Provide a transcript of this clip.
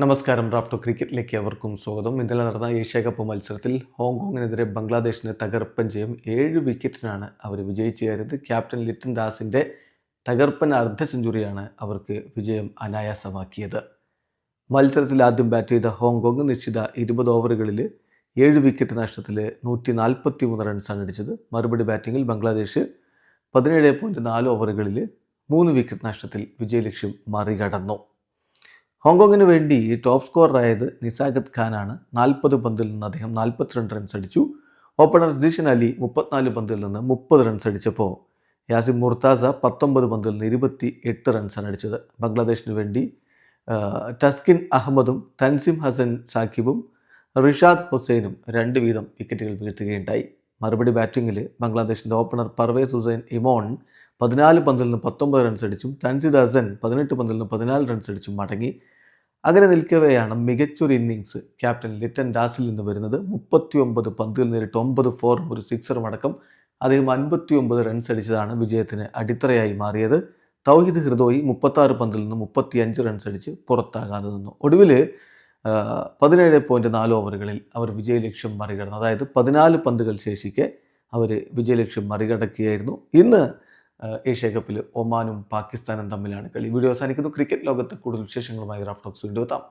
നമസ്കാരം. റാഫ്റ്റോ ക്രിക്കറ്റിലേക്ക് അവർക്കും സ്വാഗതം. ഇന്നലെ നടന്ന ഏഷ്യ കപ്പ് മത്സരത്തിൽ ഹോങ്കോങ്ങിനെതിരെ ബംഗ്ലാദേശിന് തകർപ്പൻ ജയം ഏഴ് വിക്കറ്റിനാണ് അവർ വിജയിച്ചു ക്യാപ്റ്റൻ ലിറ്റൻ ദാസിന്റെ തകർപ്പൻ അർദ്ധ സെഞ്ചുറിയാണ് അവർക്ക് വിജയം അനായാസമാക്കിയത്. മത്സരത്തിൽ ആദ്യം ബാറ്റ് ചെയ്ത ഹോങ്കോങ് നിശ്ചിത ഇരുപത് ഓവറുകളിൽ ഏഴ് വിക്കറ്റ് നഷ്ടത്തിൽ നൂറ്റി നാൽപ്പത്തി മൂന്ന് റൺസാണ് അടിച്ചത്. മറുപടി ബാറ്റിങ്ങിൽ ബംഗ്ലാദേശ് പതിനേഴ് പോയിന്റ് നാല് ഓവറുകളിൽ മൂന്ന് വിക്കറ്റ് നഷ്ടത്തിൽ വിജയലക്ഷ്യം മറികടന്നു. ഹോങ്കോങ്ങിന് വേണ്ടി ടോപ്പ് സ്കോററായത് നിസാഗത് ഖാനാണ്. നാൽപ്പത് പന്തിൽ നിന്ന് അദ്ദേഹം നാൽപ്പത്തിരണ്ട് റൺസ് അടിച്ചു. ഓപ്പണർ ജീഷൻ അലി മുപ്പത്തിനാല് പന്തിൽ നിന്ന് മുപ്പത് റൺസ് അടിച്ചപ്പോൾ യാസിം മുർത്താസ പത്തൊമ്പത് പന്തിൽ നിന്ന് ഇരുപത്തി എട്ട് റൺസാണ് അടിച്ചത്. ബംഗ്ലാദേശിന് വേണ്ടി ടസ്കിൻ അഹമ്മദും തൻസിം ഹസൻ സാക്കിബും റിഷാദ് ഹുസൈനും രണ്ട് വീതം വിക്കറ്റുകൾ വീഴ്ത്തുകയുണ്ടായി. മറുപടി ബാറ്റിങ്ങിൽ ബംഗ്ലാദേശിന്റെ ഓപ്പണർ പർവേസ് ഹുസൈൻ ഇമോൺ പതിനാല് പന്തിൽ നിന്ന് പത്തൊമ്പത് റൺസ് അടിച്ചും തൻസിദ് ഹസൻ പതിനെട്ട് പന്തിൽ നിന്ന് പതിനാല് റൺസ് അടിച്ചും മടങ്ങി. അങ്ങനെ നിൽക്കവെയാണ് മികച്ചൊരു ഇന്നിങ്സ് ക്യാപ്റ്റൻ ലിറ്റൻ ദാസിൽ നിന്ന് വരുന്നത്. മുപ്പത്തി ഒമ്പത് പന്തിൽ നേരിട്ട് ഒമ്പത് ഫോറും ഒരു സിക്സറും അടക്കം അദ്ദേഹം അൻപത്തി ഒമ്പത് റൺസ് അടിച്ചതാണ് വിജയത്തിന് അടിത്തറയായി മാറിയത്. തൗഹിദ് ഹൃദോയി മുപ്പത്താറ് പന്തിൽ നിന്ന് മുപ്പത്തി അഞ്ച് റൺസ് അടിച്ച് പുറത്താകാതെ നിന്നു. ഒടുവിൽ പതിനേഴ് പോയിന്റ് നാല് ഓവറുകളിൽ അവർ വിജയലക്ഷ്യം മറികടന്നു. അതായത് പതിനാല് പന്തുകൾ ശേഷിക്കെ അവർ വിജയലക്ഷ്യം മറികടക്കുകയായിരുന്നു. ഇന്ന് ഏഷ്യ കപ്പിൽ ഒമാനും പാകിസ്ഥാനും തമ്മിലാണ് കളി. വീഡിയോ അവസാനിക്കുന്നു. ക്രിക്കറ്റ് ലോകത്ത് കൂടുതൽ വിശേഷങ്ങളുമായി റാഫ്റ്റോക്സ് വീണ്ടും എത്താം.